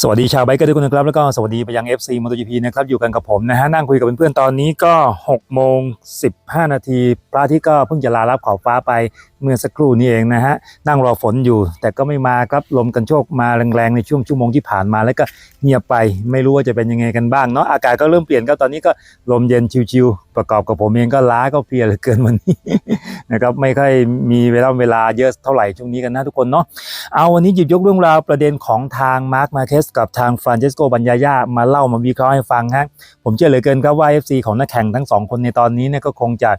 สวัสดีชาวไบค์เกอร์ทุกคนนะครับ แล้วก็สวัสดีไปยัง FC MotoGP นะครับ อยู่กันกับผมนะฮะ นั่งคุยกับเพื่อนๆ ตอนนี้ก็6โมง15 นาทีพระอาทิตย์ก็เพิ่งจะลารับขอบฟ้าไป เมื่อสักครู่นี้เองนะฮะนั่งรอฝนอยู่ แต่ก็ไม่มาครับลมกันโชกมาแรงๆในช่วงชั่วโมงที่ผ่านมาแล้วก็เงียบไปไม่รู้ว่าจะเป็นยังไงกันบ้างเนาะอากาศก็เริ่มเปลี่ยนก็ตอนนี้ก็ลมเย็นชิวๆประกอบกับผมเองก็ล้าก็เพลียเหลือเกินวันนี้นะครับไม่ค่อยมีเวลาเวลาเยอะเท่าไหร่ช่วงนี้กันนะทุกคนเนาะเอาวันนี้หยิบยกเรื่องราวประเด็นของทางมาร์คมาเคสกับทางฟรานเชสโกบัญญายามาเล่ามาวิเคราะห์ให้ฟังฮะผมเชื่อเหลือเกินครับว่า FC ของนักแข่งทั้งสองคนในตอนนี้เนี่ยก็คงจะ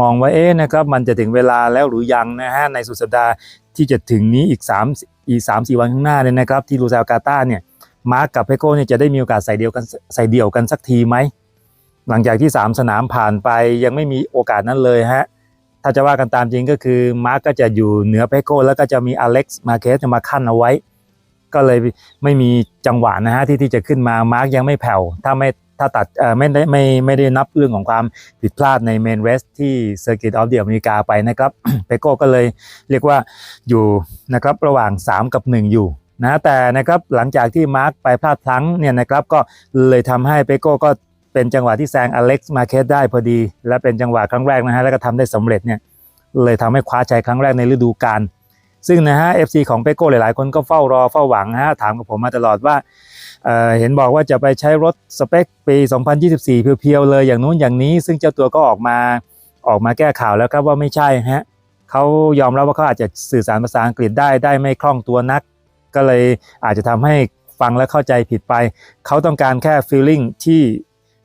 มองว่าเอ๊ะนะครับมันจะถึงเวลาแล้วหรือยังนะฮะในสุดสัปดาห์ที่จะถึงนี้อีก3อีก3 4 วันข้างหน้าเนี่ยนะครับ ที่ลูซาลกาตาเนี่ยมาร์คกับเพโก้เนี่ยจะได้มีโอกาสใส่เดียวกันใส่เดี่ยวกันสักทีไหม หลังจากที่ 3 สนามผ่านไปยังไม่มีโอกาสนั้นเลยฮะถ้าจะว่ากันตามจริงก็คือมาร์กก็จะอยู่เหนือเพโก้แล้วก็จะมีอเล็กซ์มาเคสมาขั้นเอาไว้ ก็เลยไม่มีจังหวะนะฮะที่ที่จะขึ้นมามาร์กยังไม่แผ่วถ้าไม่ ถ้าตัดไม่ได้ไม่ไม่ได้นับเรื่องของความผิดพลาดในเมนเวสที่เซอร์กิตออฟเดียอเมริกาไปนะครับเพโก้ก็เลยเรียกว่าอยู่นะครับระหว่าง 3 กับ 1 อยู่นะแต่นะครับหลังจากที่มาร์กไปพลาดพลั้งเนี่ยนะครับก็เลยทำให้เปโก้ก็เป็นจังหวะที่แซงอเล็กซ์มาเคสได้พอดี และเป็นจังหวะครั้งแรกนะฮะแล้วก็ทำได้สำเร็จเนี่ยเลยทำให้คว้าชัยครั้งแรกในฤดูกาลซึ่งนะฮะ FC ของเปโก้หลายๆ คนก็เฝ้ารอเฝ้าหวังฮะถามกับผมมาตลอดว่า เเห็นบอกว่าจะไปใช้รถสเปคปี 2024 เพียวๆเลยอย่างนู้นอย่างนี้ ซึ่งเจ้าตัวก็ออกมาออกมาแก้ข่าวแล้วครับว่าไม่ใช่ฮะเขายอมรับว่าเขาอาจจะสื่อสารภาษาอังกฤษได้ได้ไม่คล่องตัวนัก ก็เลยอาจจะทำให้ฟังและเข้าใจผิดไป เขาต้องการแค่ feeling ที่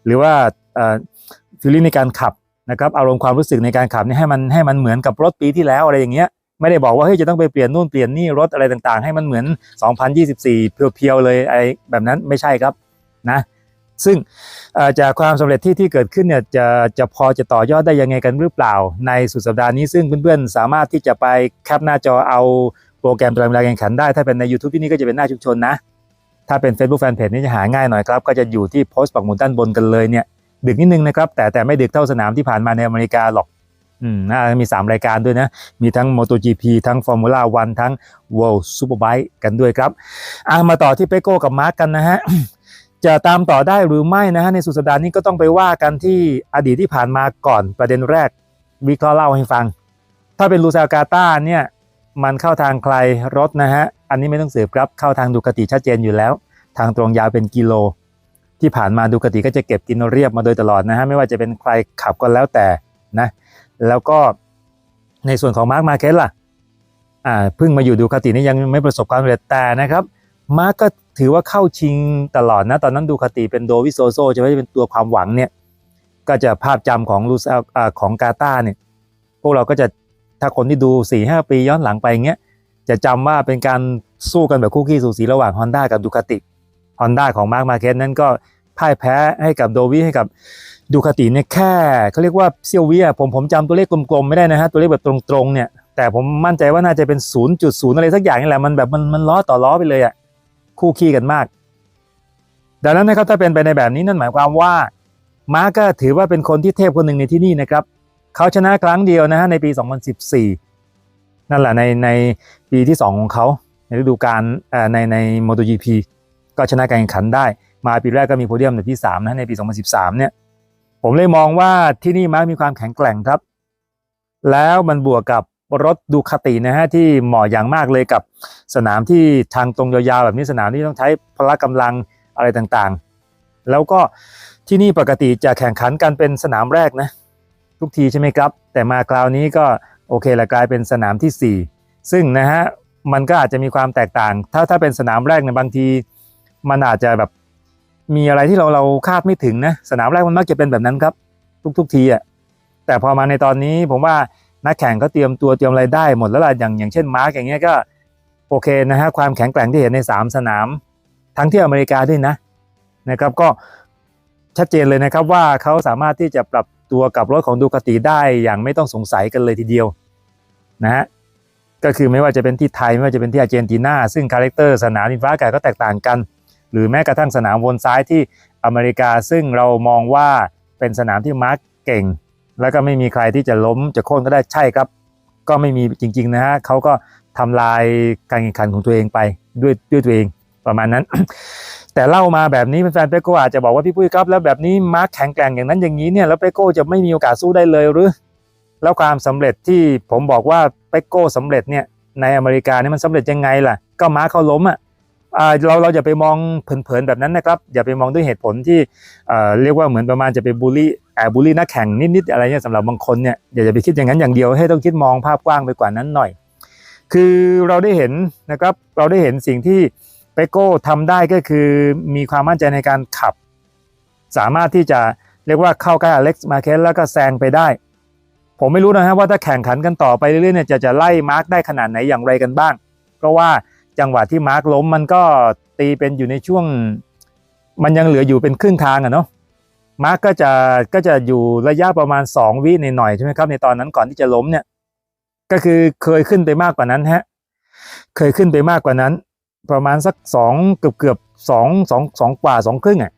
หรือว่าเอ่อ feeling ในการขับนะครับอารมณ์ความรู้สึกในการขับนี่ให้มันให้มันเหมือนกับรถปีที่แล้วอะไรอย่างเงี้ย ไม่ได้บอกว่าเฮ้ยจะต้องไปเปลี่ยนนู่นเปลี่ยนนี่รถอะไรต่างๆ ให้มันเหมือน 2024 เพียวๆเลยไอ้แบบนั้นไม่ใช่ครับนะซึ่งจากความสำเร็จที่ที่เกิดขึ้นเนี่ยจะจะพอจะต่อยอดได้ยังไงกันหรือเปล่า ในสุดสัปดาห์นี้ซึ่งเพื่อนๆ สามารถที่จะไปแคปหน้าจอเอาโปรแกรมตารางเวลาแข่งขันได้ ถ้าเป็นใน YouTube ที่นี่ก็จะเป็นหน้าชุมชนนะ ถ้าเป็น Facebook Fanpage นี่จะหาง่ายหน่อยครับ ก็จะอยู่ที่โพสต์ปักหมุดด้านบนกันเลยเนี่ยดึกนิดนึงนะครับแต่แต่ไม่ดึกเท่าสนามที่ผ่านมาในอเมริกาหรอก อืมน่าจะมี 3 รายการด้วยนะ มีทั้ง MotoGP ทั้ง Formula 1 ทั้ง World Superbike กันด้วยครับอะมาต่อที่เปโก้กับมาร์กกันนะฮะ จะตามต่อได้หรือไม่นะฮะ ในสุดสัปดาห์นี้ก็ต้องไปว่ากันที่อดีตที่ผ่านมาก่อนประเด็นแรก วิเคราะห์เล่าให้ฟัง ถ้าเป็นลูซากาตาเนี่ยมันเข้าทางใครรถนะฮะ อันนี้ไม่ต้องเสืบครับ เข้าทางดูคติชัดเจนอยู่แล้ว ทางตรงยาวเป็นกิโล ที่ผ่านมาดูกติก็จะเก็บกินเรียบมาโดยตลอดนะฮะ ไม่ว่าจะเป็นใครขับก็แล้วแต่นะ แล้วก็ในส่วนของมาร์คมาเคสล่ะอ่าเพิ่งมาอยู่ดูคาตินี่ยังไม่ประสบความสำเร็จแต่นะครับมาร์คก็ถือว่าเข้าชิงตลอดนะ ตอนนั้นดูคาติเป็นโดวิโซโซจะไม่เป็นตัวความหวังเนี่ยก็จะภาพจำของลูซาอ่าของกาตาเนี่ยพวกเราก็จะถ้าคนที่ดู4ี่หปีย้อนหลังไปอย่างเงี้ยจะจำว่าเป็นการสู้กันแบบคู่ขี้สูสีระหว่าง Honda กับดูคาติ Honda ของมาร์คมาเคสนั้นก็พ่ายแพ้ให้กับโดวิให้กับ ดูคาติเนี่ยแค่เขาเรียกว่าเซียววิอะผมผมจำตัวเลขกลมๆไม่ได้นะฮะตัวเลขแบบตรงๆเนี่ยแต่ผมมั่นใจว่าน่าจะเป็น 0.0 อะไรสักอย่างนี่แหละมันแบบมันมันล้อต่อล้อไปเลยอะคู่ขี้กันมาก ดังนั้นนะครับถ้าเป็นไปในแบบนี้นั่นหมายความว่ามาร์คก็ถือว่าเป็นคนที่เทพคนหนึ่งในที่นี่นะครับเขาชนะครั้งเดียวนะฮะในปี 2014 นั่นแหละในในปีที่ 2 ของเขาในฤดูกาลในใน MotoGP ก็ชนะการแข่งขันได้ มาปีแรกก็มีโพเดียมในที่3นะในปี 2013 เนี่ย ผมเลยมองว่าที่นี่มาร์กมีความแข็งแกร่งครับ แล้วมันบวกกับรถดูคาตินะฮะที่เหมาะอย่างมากเลยกับสนามที่ทางตรงยาวๆแบบนี้สนามที่ต้องใช้พละกำลังอะไรต่างๆ แล้วก็ที่นี่ปกติจะแข่งขันกันเป็นสนามแรกนะ ทุกทีใช่ไหมครับ แต่มาคราวนี้ก็โอเคละกลายเป็นสนามที่ 4 ซึ่งนะฮะมันก็อาจจะมีความแตกต่าง ถ้าถ้าเป็นสนามแรกในยบางที มันอาจจะแบบ มีอะไรที่เราเราคาดไม่ถึงนะสนามแรกมันมักจะเป็นแบบนั้นครับ ทุกทุกทีอะแต่พอมาในตอนนี้ผมว่านักแข่งก็เตรียมตัวเตรียมอะไรได้หมดแล้วล่ะอย่างอย่างเช่นมาร์กอย่างเงี้ยก็โอเคนะฮะความแข็งแกร่งที่เห็นใน 3 สนาม ทั้งที่อเมริกาด้วยนะนะครับก็ชัดเจนเลยนะครับว่าเขาสามารถที่จะปรับตัวกับรถของดูคาติได้อย่างไม่ต้องสงสัยกันเลยทีเดียวนะฮะก็คือไม่ว่าจะเป็นที่ไทยไม่ว่าจะเป็นที่อาร์เจนตินาซึ่งคาแรคเตอร์สนามอินฟราอากาศก็แตกต่างกัน หรือแม้กระทั่งสนามวนซ้ายที่อเมริกาซึ่งเรามองว่าเป็นสนามที่มาร์กเก่ง แล้วก็ไม่มีใครที่จะล้มจะโค่นก็ได้ใช่ครับ ก็ไม่มีจริง ๆ นะฮะเขาก็ทำลายการแข่งขันของตัวเองไปด้วยด้วยตัวเองประมาณนั้น แต่เล่ามาแบบนี้แฟนๆเปโก้อาจจะบอกว่าพี่ปุ้ยครับ แล้วแบบนี้มาร์คแข็งแกร่งอย่างนั้นอย่างนี้เนี่ยแล้วเปโก้จะไม่มีโอกาสสู้ได้เลยหรือ แล้วความสำเร็จที่ผมบอกว่าเปโก้สำเร็จเนี่ยในอเมริกาเนี่ยมันสำเร็จยังไงล่ะ ก็มาร์คเขาล้มอะอ่า เราเราอย่าไปมองเผินๆแบบนั้นนะครับ อย่าไปมองด้วยเหตุผลที่เรียกว่าเหมือนประมาณจะไปบูลลี่แอบบูลลี่นักแข่งนิดๆอะไรเนี่ยสำหรับบางคนเนี่ยอย่าไปคิดอย่างนั้นอย่างเดียวให้ต้องคิดมองภาพกว้างไปกว่านั้นหน่อย คือเราได้เห็นนะครับเราได้เห็นสิ่งที่เปโก้ทำได้ก็คือมีความมั่นใจในการขับ สามารถที่จะเรียกว่าเข้าใกล้อเล็กซ์มาเคสแล้วก็แซงไปได้ ผมไม่รู้นะฮะว่าถ้าแข่งขันกันต่อไปเรื่อยๆเนี่ยจะจะไล่มาร์กได้ขนาดไหนอย่างไรกันบ้าง เพราะว่า จังหวะที่มาร์กล้มมันก็ตีเป็นอยู่ในช่วง มันยังเหลืออยู่เป็นครึ่งทางอะเนาะมาร์กก็จะก็จะอยู่ระยะประมาณ 2 วินหน่อยใช่ไหมครับ ในตอนนั้นก่อนที่จะล้มเนี่ย ก็คือเคยขึ้นไปมากกว่านั้นฮะเคยขึ้นไปมากกว่านั้น ประมาณสักสองเกือบเกือบสองสองสองกว่าสองครึ่งอะ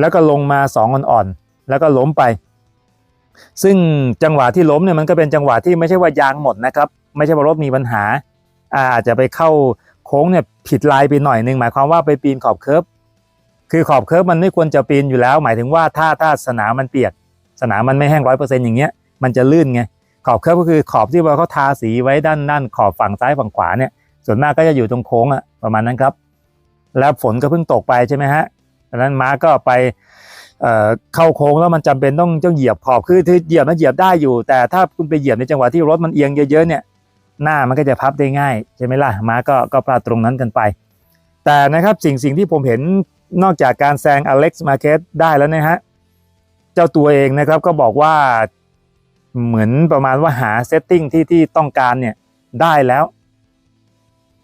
แล้วก็ลงมาสองอ่อนๆแล้วก็ล้มไป ซึ่งจังหวะที่ล้มเนี่ยมันก็เป็นจังหวะที่ไม่ใช่ว่ายางหมดนะครับ ไม่ใช่ว่ารถมีปัญหาอาจจะไปเข้า โค้งเนี่ยผิดลายไปหน่อยหนึ่งหมายความว่าไปปีนขอบเคิร์ฟคือขอบเคิร์ฟมันไม่ควรจะปีนอยู่แล้ว หมายถึงว่าถ้าถ้าสนามมันเปียก สนามมันไม่แห้งร้อยเปอร์เซ็นต์อย่างเงี้ยมันจะลื่นไงขอบเคิร์ฟก็คือขอบที่ว่าเขาทาสีไว้ด้านด้านขอบฝั่งซ้ายฝั่งขวาเนี่ยส่วนมากก็จะอยู่ตรงโค้งอะประมาณนั้นครับ แล้วฝนก็เพิ่งตกไปใช่ไหมฮะดังนั้นม้าก็ไปเข้าโค้งแล้วมันจำเป็นต้องต้องเหยียบขอบคือคือเหยียบมันเหยียบได้อยู่ แต่ถ้าคุณไปเหยียบในจังหวะที่รถมันเอียงเยอะๆเนี่ย หน้ามันก็จะพับได้ง่ายใช่ไหมล่ะม้าก็ก็พลาดตรงนั้นกันไป แต่นะครับสิ่งสิ่งที่ผมเห็นนอกจากการแซงอเล็กซ์มาเคสได้แล้วนะฮะเจ้าตัวเองนะครับก็บอกว่าเหมือนประมาณว่าหาเซตติ้งที่ที่ต้องการเนี่ยได้แล้ว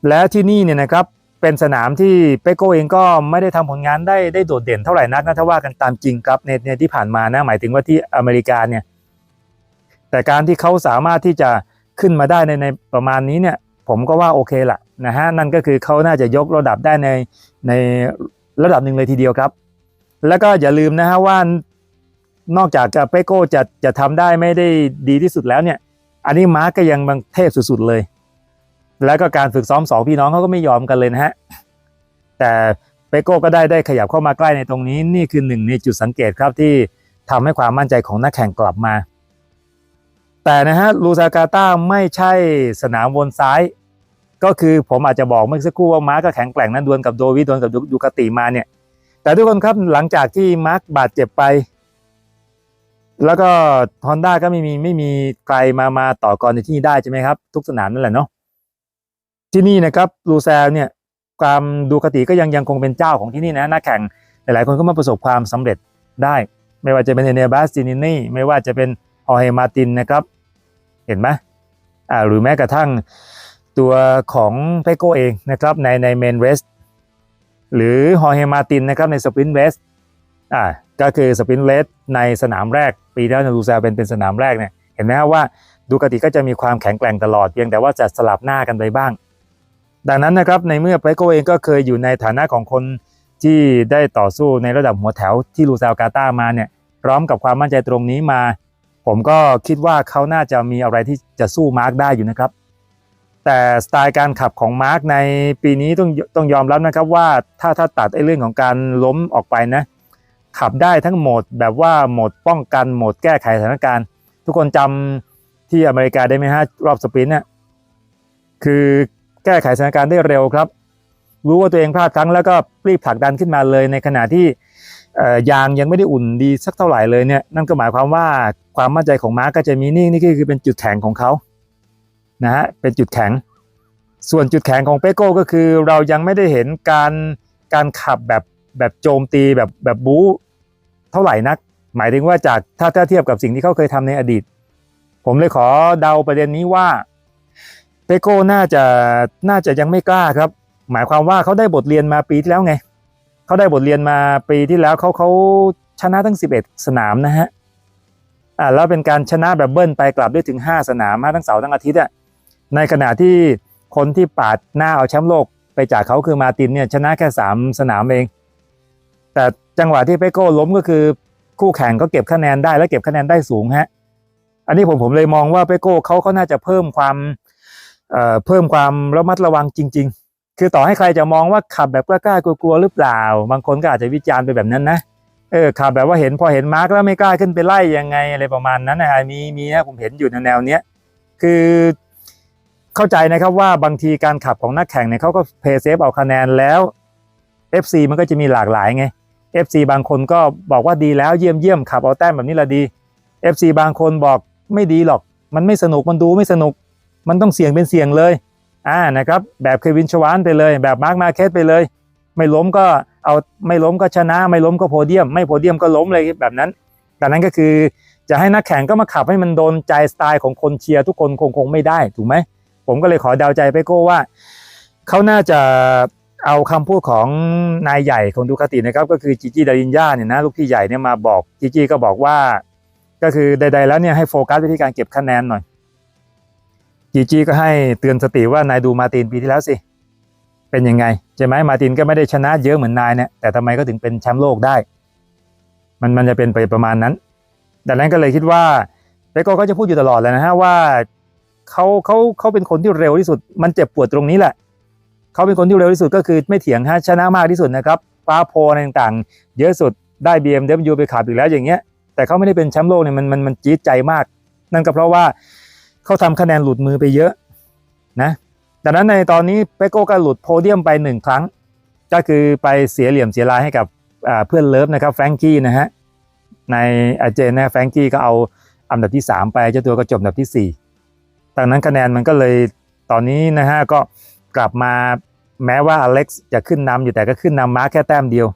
แล้วที่นี่เนี่ยนะครับเป็นสนามที่เปโก้เองก็ไม่ได้ทำผลงานได้ได้โดดเด่นเท่าไหร่นักนะถ้าว่ากันตามจริงครับในในที่ผ่านมานะหมายถึงว่าที่อเมริกาเนี่ยแต่การที่เขาสามารถที่จะ ขึ้นมาได้ในในประมาณนี้เนี่ยผมก็ว่าโอเคละนะฮะนั่นก็คือเขาน่าจะยกระดับได้ในในระดับหนึ่งเลยทีเดียวครับ แล้วก็อย่าลืมนะฮะว่านอกจากเปโก้จะจะทำได้ไม่ได้ดีที่สุดแล้วเนี่ย อันนี้มาร์กก็ยังบังเทพสุดๆเลย แล้วก็การฝึกซ้อมสองพี่น้องเขาก็ไม่ยอมกันเลยนะฮะแต่เปโก้ก็ได้ได้ขยับเข้ามาใกล้ในตรงนี้นี่คือหนึ่งในจุดสังเกตครับที่ทำให้ความมั่นใจของนักแข่งกลับมา แต่นะฮะลูซากาต้าไม่ใช่สนามวนซ้าย ก็คือผมอาจจะบอกเมื่อสักครู่ว่ามาร์กก็แข็งแกร่งนะดวลกับโดวิดดวลกับดูคาติมาเนี่ย แต่ทุกคนครับหลังจากที่มาร์กบาดเจ็บไป แล้วก็ฮอนด้าก็ไม่มีไม่มีใครมามาต่อกรในที่นี่ได้ใช่ไหมครับ ทุกสนามนั่นแหละเนาะที่นี่นะครับลูแซลเนี่ยความดูคติก็ยังยังคงเป็นเจ้าของที่นี่นะนักแข่งหลายๆคนก็มาประสบความสำเร็จได้ ไม่ว่าจะเป็นเอเนบัสตินินี่ไม่ว่าจะเป็นฮอเฮมาตินนะครับ เห็นไหมอ่าหรือแม้กระทั่งตัวของเปโกเองนะครับในในเมนเรสหรือฮอเฮมาตินนะครับในสปรินเรสอ่าก็คือสปรินเรสในสนามแรก ปีที่แล้วลูซลเป็นเป็นสนามแรกเนี่ยเห็นไหมครับว่าดูกติก็จะมีความแข็งแกร่งตลอดเพียงแต่ว่าจะสลับหน้ากันไปบ้าง ดังนั้นนะครับในเมื่อเปโกเองก็เคยอยู่ในฐานะของคนที่ได้ต่อสู้ในระดับหัวแถวที่ลูซาลกาตามาเนี่ยพร้อมกับความมั่นใจตรงนี้มา ผมก็คิดว่าเขาน่าจะมีอะไรที่จะสู้มาร์กได้อยู่นะครับ แต่สไตล์การขับของมาร์กในปีนี้ต้องต้องยอมรับนะครับว่าถ้าถ้าตัดไอ้เรื่องของการล้มออกไปนะ ขับได้ทั้งโหมดแบบว่าโหมดป้องกันโหมดแก้ไขสถานการณ์ ทุกคนจำที่อเมริกาได้ไหมฮะรอบสปรินต์เนี่ยคือแก้ไขสถานการณ์ได้เร็วครับ รู้ว่าตัวเองพลาดครั้งแล้วก็รีบผลักดันขึ้นมาเลยในขณะที่ ยางยังไม่ได้อุ่นดีสักเท่าไหร่เลยเนี่ยนั่นก็หมายความว่าความมั่นใจของม้าก็จะมีนี่งนี่คือเป็นจุดแข็งของเขานะฮะเป็นจุดแข็ง ส่วนจุดแข็งของเปโก้ก็คือเรายังไม่ได้เห็นการการขับแบบแบบโจมตีแบบแบบบู๊เท่าไหร่นัก หมายถึงว่าจากถ้าถ้าเทียบกับสิ่งที่เขาเคยทำในอดีต ผมเลยขอเดาประเด็นนี้ว่าเปโก้น่าจะน่าจะยังไม่กล้าครับ หมายความว่าเขาได้บทเรียนมาปีที่แล้วไง เขาได้บทเรียนมาปีที่แล้วเขาเขาชนะทั้ง 11 สนามนะฮะอ่าแล้วเป็นการชนะแบบเบิ้ลไปกลับได้ถึง 5 สนามมาทั้งเสาร์ทั้งอาทิตย์อะในขณะที่คนที่ปาดหน้าเอาแชมป์โลกไปจากเขาคือมาตินเนี่ยชนะแค่ 3 สนามเอง แต่จังหวะที่เปโก้ล้มก็คือคู่แข่งก็เก็บคะแนนได้และเก็บคะแนนได้สูงฮะอันนี้ผมผมเลยมองว่าเปโก้เขาเขาน่าจะเพิ่มความเอ่อเพิ่มความระมัดระวังจริง คือต่อให้ใครจะมองว่าขับแบบกล้าๆกลัวๆหรือเปล่า บางคนก็อาจจะวิจารณ์ไปแบบนั้นนะเออขับแบบว่าเห็นพอเห็นมาร์กแล้วไม่กล้าขึ้นไปไล่ยังไงอะไรประมาณนั้นนะฮะมีมีนะผมเห็นอยู่ในแนวเนี้ยคือเข้าใจนะครับว่าบางทีการขับของนักแข่งเนี่ยเขาก็เพย์เซฟเอาคะแนนแล้ว FC มันก็จะมีหลากหลายไง FC บางคนก็บอกว่าดีแล้วเยี่ยมเยี่ยมขับเอาแต้มแบบนี้ละดี FC บางคนบอกไม่ดีหรอก มันไม่สนุกมันดูไม่สนุก มันต้องเสี่ยงเป็นเสี่ยงเลย อ่านะครับแบบเควินชวานไปเลย แบบมาร์คมาเคสไปเลย ไม่ล้มก็เอาไม่ล้มก็ชนะ ไม่ล้มก็โพเดียม ไม่โพเดียมก็ล้มเลยแบบนั้นแต่นั้นก็คือจะให้นักแข่งก็มาขับให้มันโดนใจสไตล์ของคนเชียร์ทุกคนคงคงไม่ได้ถูกไหมผมก็เลยขอเดาใจไปโก้ว่าเขาน่าจะเอาคำพูดของนายใหญ่ของดูคาตินะครับ ก็คือจิจิดารินยาเนี่ยนะลูกพี่ใหญ่เนี่ยมาบอกจิจิก็บอกว่า ก็คือใด ๆ แล้วเนี่ยให้โฟกัสไปที่การเก็บคะแนนหน่อย จีจีก็ให้เตือนสติว่านายดูมาตินปีที่แล้วสิ เป็นยังไงใช่ไหมมาตินก็ไม่ได้ชนะเยอะเหมือนนายเนี่ยแต่ทำไมก็ถึงเป็นแชมป์โลกได้ มันมันจะเป็นไปประมาณนั้น ดังนั้นก็เลยคิดว่าเปโก้ก็จะพูดอยู่ตลอดเลยนะฮะว่าเขาเขาเขาเป็นคนที่เร็วที่สุด มันเจ็บปวดตรงนี้แหละเขาเป็นคนที่เร็วที่สุดก็คือไม่เถียงฮะชนะมากที่สุดนะครับฟ้าโพต่างๆ เยอะสุดได้ BMW ไปขับอีกแล้วอย่างเงี้ย แต่เขาไม่ได้เป็นแชมป์โลกเนี่ยมันมันมันจี๊ดใจมาก นั่นก็เพราะว่า เขาทำคะแนนหลุดมือไปเยอะนะดังนั้นในตอนนี้เปโก้ก็หลุดโพเดียมไปหนึ่งครั้ง ก็คือไปเสียเหลี่ยมเสียลายให้กับเพื่อนเลิฟนะครับแฟรงกี้นะฮะในอาเจนนะแฟรงกี้ก็เอาอันดับที่ 3 ไปเจ้าตัวก็จบอันดับที่ 4 ดังนั้นคะแนนมันก็เลยตอนนี้นะฮะก็กลับมาแม้ว่าอเล็กซ์จะขึ้นนำอยู่แต่ก็ขึ้นนำมาร์คแค่แต้มเดียว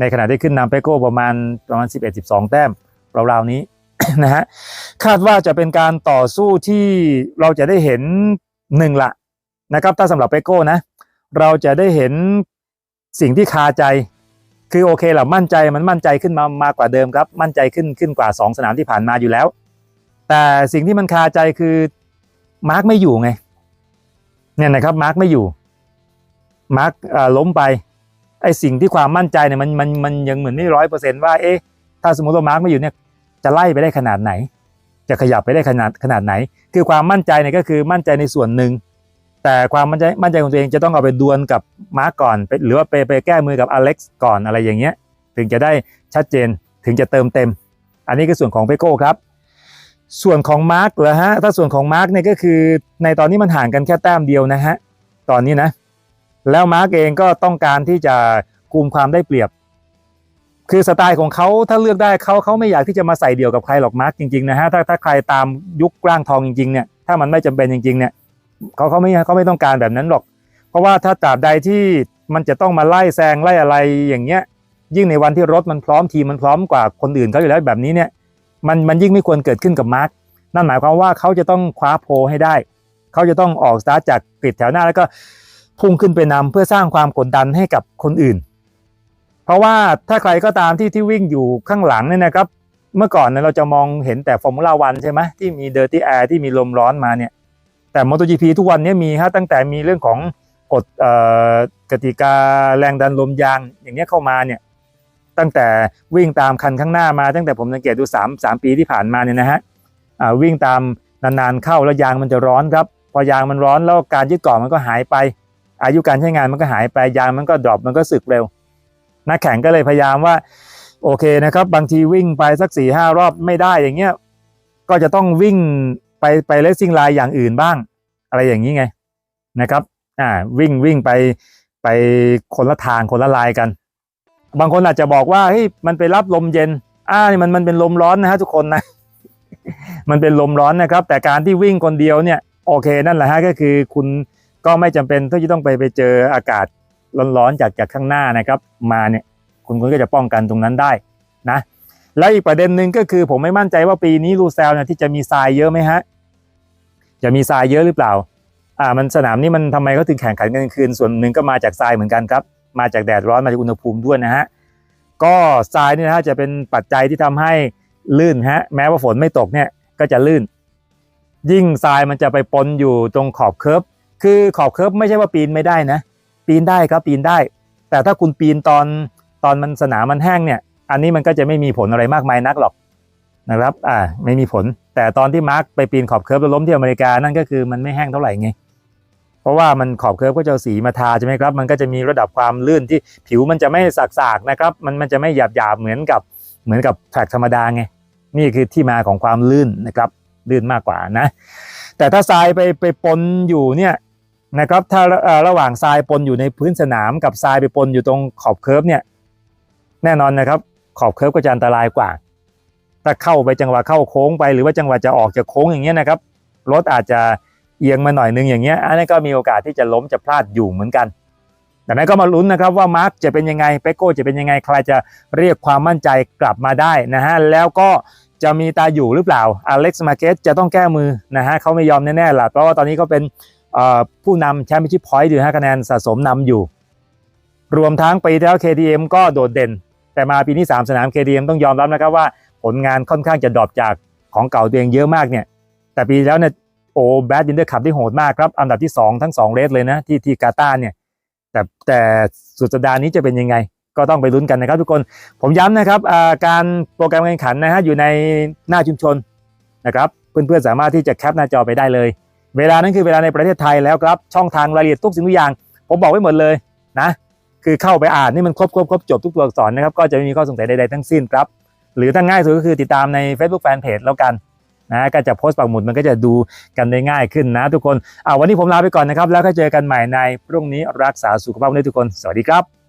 ในขณะที่ขึ้นนำเปโก้ประมาณประมาณ 11-12 แต้มราวๆนี้ นะฮะคาดว่าจะเป็นการต่อสู้ที่เราจะได้เห็นหนึ่งละนะครับถ้าสำหรับเปโก้นะ เราจะได้เห็นสิ่งที่คาใจ คือโอเคแหละมั่นใจมันมั่นใจขึ้นมามากกว่าเดิมครับ มั่นใจขึ้นขึ้นกว่า 2 สนามที่ผ่านมาอยู่แล้ว แต่สิ่งที่มันคาใจคือมาร์กไม่อยู่ไงเนี่ยนะครับมาร์กไม่อยู่มาร์กล้มไปไอสิ่งที่ความมั่นใจเนี่ยมันมันมันยังเหมือนไม่ร้อยเปอร์เซนต์ว่าเอ๊ะถ้าสมมติว่ามาร์กไม่อยู่เนี่ย จะไล่ไปได้ขนาดไหน จะขยับไปได้ขนาดขนาดไหน คือความมั่นใจเนี่ยก็คือมั่นใจในส่วนหนึ่ง แต่ความมั่นใจมั่นใจของตัวเองจะต้องเอาไปดวลกับมาร์กก่อน หรือว่าไปไปแก้มือกับอเล็กซ์ก่อนอะไรอย่างเงี้ย ถึงจะได้ชัดเจนถึงจะเติมเต็ม อันนี้คือส่วนของเปโก้ครับ ส่วนของมาร์กเหรอฮะ ถ้าส่วนของมาร์กเนี่ยก็คือในตอนนี้มันห่างกันแค่แต้มเดียวนะฮะ ตอนนี้นะ แล้วมาร์กเองก็ต้องการที่จะคุมความได้เปรียบ คือสไตล์ของเขาถ้าเลือกได้เขาเขาไม่อยากที่จะมาใส่เดี่ยวกับใครหรอกมาร์กจริงๆนะฮะถ้าถ้าใครตามยุคร่างทองจริงๆเนี่ยถ้ามันไม่จำเป็นจริงๆเนี่ยเขาเขาไม่เขาไม่ต้องการแบบนั้นหรอก เพราะว่าถ้าตราบใดที่มันจะต้องมาไล่แซงไล่อะไรอย่างเงี้ยยิ่งในวันที่รถมันพร้อมทีมันพร้อมกว่าคนอื่นเขาอยู่แล้วแบบนี้เนี่ยมันมันยิ่งไม่ควรเกิดขึ้นกับมาร์กนั่นหมายความว่าเขาจะต้องคว้าโพให้ได้ เขาจะต้องออกสตาร์ทจากกริดแถวหน้าแล้วก็พุ่งขึ้นไปนำเพื่อสร้างความกดดันให้กับคนอื่น เพราะว่าถ้าใครก็ตามที่ที่วิ่งอยู่ข้างหลังเนี่ยนะครับ เมื่อก่อนเนี่ยเราจะมองเห็นแต่ฟอร์มูล่าวันใช่ไหมที่มีเดอร์ตี้แอร์ที่มีลมร้อนมาเนี่ยแต่ MotoGP ทุกวันนี้มีฮะตั้งแต่มีเรื่องของกฎอ่อกติกาแรงดันลมยางอย่างนี้เข้ามาเนี่ยตั้งแต่วิ่งตามคันข้างหน้ามา ตั้งแต่ผมสังเกตดู3 3ปีที่ผ่านมาเนี่ยนะฮะวิ่งตามนานๆเข้าแล้วยางมันจะร้อนครับ พอยางมันร้อนแล้วการยึดเกาะมันก็หายไป อายุการใช้งานมันก็หายไปยางมันก็ดรอปมันก็สึกเร็ว นักแข่งก็เลยพยายามว่า โอเคนะครับ บางทีวิ่งไปสักสี่ห้ารอบไม่ได้อย่างเงี้ยก็จะต้องวิ่งไปไปเลสซิ่งไลน์อย่างอื่นบ้าง อะไรอย่างนี้ไงนะครับอ่าวิ่งวิ่งไปไปคนละทางคนละลายกัน บางคนอาจจะบอกว่าเฮ้ยมันไปรับลมเย็นอ่านี่มันมันเป็นลมร้อนนะฮะทุกคนนะ มันเป็นลมร้อนนะครับ แต่การที่วิ่งคนเดียวเนี่ยโอเคนั่นแหละฮะก็คือคุณก็ไม่จำเป็นที่จะต้องไปไปเจออากาศ ร้อนๆจากจากข้างหน้านะครับ มาเนี่ยคุณคุณก็จะป้องกันตรงนั้นได้นะ แล้วอีกประเด็นหนึ่งก็คือผมไม่มั่นใจว่าปีนี้ลูเซลเนี่ยที่จะมีทรายเยอะไหมฮะจะมีทรายเยอะหรือเปล่าอ่ามันสนามนี้มันทำไมเขาถึงแข่งขันกันกลางคืนส่วนหนึ่งก็มาจากทรายเหมือนกันครับ มาจากแดดร้อนมาจากอุณหภูมิด้วยนะฮะก็ทรายเนี่ยนะฮะจะเป็นปัจจัยที่ทำให้ลื่นฮะแม้ว่าฝนไม่ตกเนี่ยก็จะลื่น ยิ่งทรายมันจะไปปนอยู่ตรงขอบเคิร์ฟคือขอบเคิร์ฟไม่ใช่ว่าปีนไม่ได้นะ ปีนได้ครับปีนได้ แต่ถ้าคุณปีนตอนตอนมันสนามมันแห้งเนี่ย อันนี้มันก็จะไม่มีผลอะไรมากมายนักหรอกนะครับ อ่า ไม่มีผล แต่ตอนที่มาร์คไปปีนขอบเคิร์ฟแล้วล้มที่อเมริกา นั่นก็คือมันไม่แห้งเท่าไหร่ไง เพราะว่ามันขอบเคิร์ฟก็จะสีมาทาใช่ไหมครับ มันก็จะมีระดับความลื่นที่ผิวมันจะไม่สากๆนะครับ มันมันจะไม่หยาบๆเหมือนกับเหมือนกับแทร็กธรรมดาไง นี่คือที่มาของความลื่นนะครับ ลื่นมากกว่านะ แต่ถ้าทรายไปไปปนอยู่เนี่ย นะครับถ้าระหว่างทรายปนอยู่ในพื้นสนามกับทรายไปปนอยู่ตรงขอบเคิร์ฟเนี่ยแน่นอนนะครับ ขอบเคิร์ฟก็จะอันตรายกว่า ถ้าเข้าไปจังหวะเข้าโค้งไป หรือว่าจังหวะจะออกจากโค้งอย่างเงี้ยนะครับรถอาจจะเอียงมาหน่อยนึงอย่างเงี้ยอันนี้ก็มีโอกาสที่จะล้มจะพลาดอยู่เหมือนกันดังนั้นก็มาลุ้นนะครับว่ามาร์กจะเป็นยังไงเปโก้จะเป็นยังไงใครจะเรียกความมั่นใจกลับมาได้นะฮะแล้วก็จะมีตาอยู่หรือเปล่าอเล็กซ์มาเกสจะต้องแก้มือนะฮะเขาไม่ยอมแน่ๆล่ะเพราะว่าตอนนี้เขาเป็น ผู้นำแชมเปี้ยนชิพพอยต์อยู่ฮะคะแนนสะสมนำอยู่ รวมทั้งปีที่แล้ว KTM ก็โดดเด่น แต่มาปีนี้ 3 สนาม KTM ต้องยอมรับนะครับว่าผลงานค่อนข้างจะดรอปจากของเก่าตัวเองเยอะมากเนี่ย แต่ปีที่แล้วเนี่ยโอ้แบดวินเดอร์ขับที่โหดมากครับ อันดับที่ 2 ทั้ง 2 เรสเลยนะ ที่ที่กาตาร์เนี่ยแต่แต่สุดสัปดาห์นี้จะเป็นยังไง ก็ต้องไปลุ้นกันนะครับทุกคนผมย้ำนะครับการโปรแกรมการแข่งขันนะฮะอยู่ในหน้าชุมชนนะครับเพื่อนๆสามารถที่จะแคปหน้าจอไปได้เลย เวลานั้นคือเวลาในประเทศไทยแล้วครับ ช่องทางรายละเอียดทุกสิ่งทุกอย่าง ผมบอกไว้หมดเลยนะ คือเข้าไปอ่านนี่มันครบครบครบจบทุกตัวอักษรนะครับ ก็จะไม่มีข้อสงสัยใดๆทั้งสิ้นครับ หรือถ้าง่ายสุดก็คือติดตามใน Facebook Fanpage แล้วกันนะก็จะโพสต์ปักหมุดมันก็จะดูกันได้ง่ายขึ้นนะ ทุกคนอ่าวันนี้ผมลาไปก่อนนะครับ แล้วก็เจอกันใหม่ในพรุ่งนี้รักษาสุขภาพด้วยทุกคน สวัสดีครับ